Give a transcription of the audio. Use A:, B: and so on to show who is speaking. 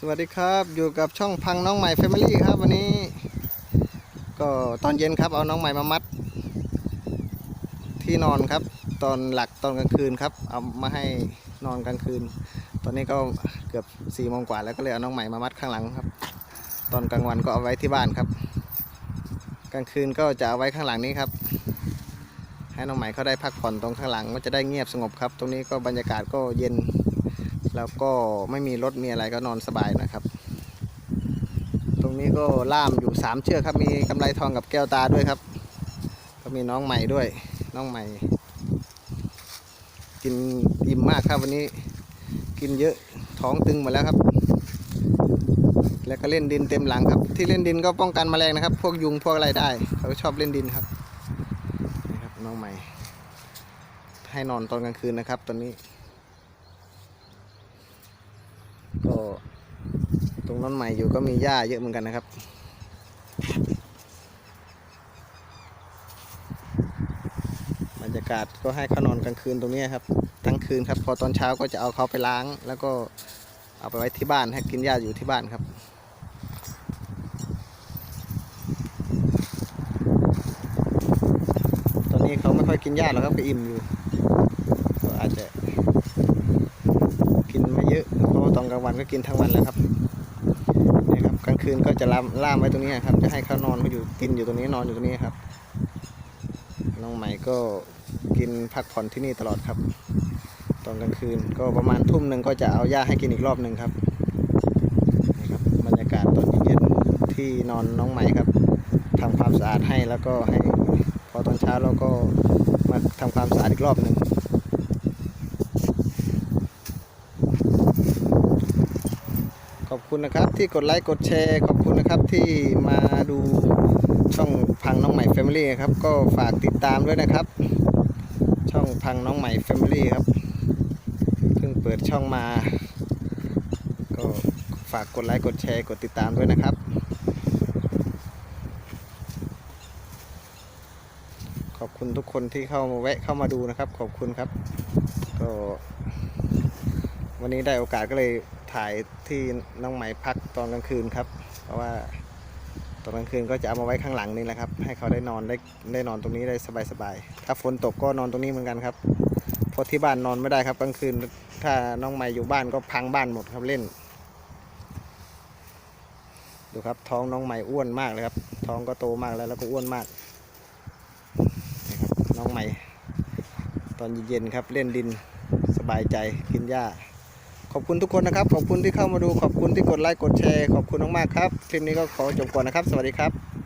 A: สวัสดีครับอยู่กับช่องพังน้องใหม่แฟมิลี่ครับวันนี้ ก็ตอนเย็นครับเอาน้องใหม่มามัด ที่นอนครับ ตอนหลักตอนกลางคืนครับ เอามาให้นอนกลางคืน ตอนนี้ก็เกือบสี่โมงกว่าแล้วก็เลยเอาน้องใหม่มามัดข้างหลังครับ ตอนกลางวันก็เอาไว้ที่บ้านครับ กลางคืนก็จะเอาไว้ข้างหลังนี้ครับ ให้น้องใหม่เขาได้พักผ่อนตรงข้างหลังมันจะได้เงียบสงบครับ ตรงนี้ก็บรรยากาศก็เย็น แล้วก็ไม่มีรถมีอะไรก็นอนสบายนะครับ ตรงนี้ก็ล่ามอยู่สามเชือกครับ มีกำไรทองกับแก้วตาด้วยครับ ก็มีน้องใหม่ด้วย น้องใหม่ กินอิ่มมากครับวันนี้ กินเยอะท้องตึงหมดแล้วครับแล้วก็เล่นดินเต็มหลังครับ ที่เล่นดินก็ป้องกันแมลงนะครับ พวกยุงพวกอะไรได้ เขาชอบเล่นดินครับนี่ครับน้องใหม่ ให้นอนตอนกลางคืนนะครับตอนนี้ ก็ ตรงนั้นใหม่อยู่ก็มีหญ้าเยอะเหมือนกันนะครับ บรรยากาศก็ให้เขานอนกลางคืนตรงนี้ครับทั้งคืนครับ พอตอนเช้าก็จะเอาเขาไปล้าง แล้วก็เอาไปไว้ที่บ้านให้กินหญ้าอยู่ที่บ้านครับตอนนี้เขาไม่ค่อยกินหญ้าหรอกครับก็อิ่มอยู่ก็อาจจะ กินไม่เยอะเพราะว่าต อนกลางวันก็กินทั้งวันแล้วครับนี่ครับกลางคืนก็จะล่ามล่ามไว้ตรงนี้ครับ จะให้เขานอนเขาอยู่กินอยู่ตรงนี้นอนอยู่ตรงนี้ครับ น้องใหม่ก็กินพักผ่อนที่นี่ตลอดครับ ตอนกลางคืนก็ประมาณทุ่มหนึ่งก็จะเอาหญ้าให้กินอีกรอบหนึ่งครับนี่ครับบรรยากาศตอนเย็นที่นอนน้องใหม่ครับทำความสะอาดให้แล้วก็ให้พอตอนเช้าเราก็มาทำความสะอาดอีกรอบหนึ่ง ขอบ คุณนะครับที่กดไลค์กดแชร์ขอบคุณนะครับที่มาดูช่องพังน้องใหม่ Family ครับก็ฝากติดตามด้วยนะครับ ช่องพังน้องใหม่ Family ครับเพิ่งเปิดช่องมา ก็ฝากกดไลค์กดแชร์กดติดตามด้วยนะครับ ขอบคุณทุกคนที่เข้ามาแวะเข้ามาดูนะครับ ขอบคุณครับ ก็วันนี้ได้โอกาสก็เลย ถ่ายที่น้องไหมพักตอนกลางคืนครับ เพราะว่าตอนกลางคืนก็จะเอามาไว้ข้างหลังนี่แหละครับ ให้เขาได้นอนได้ได้นอนตรงนี้ได้สบายๆถ้าฝนตกก็นอนตรงนี้เหมือนกันครับเพราะที่บ้านนอนไม่ได้ครับกลางคืน ถ้าน้องใหม่อยู่บ้านก็พังบ้านหมดครับเล่น ดูครับท้องน้องใหม่อ้วนมากเลยครับ ท้องก็โตมากแล้วแล้วก็อ้วนมากนี่ครับน้องใหม่ตอนเย็นๆครับเล่นดินสบายใจกินหญ้า อบคุณทุกคนนะครับ ขอบคุณที่เข้ามาดู ขอบคุณที่กดไลค์ กดแชร์ ขอบคุณมากๆครับ คลิปนี้ก็ขอจบก่อนนะครับ สวัสดีครับ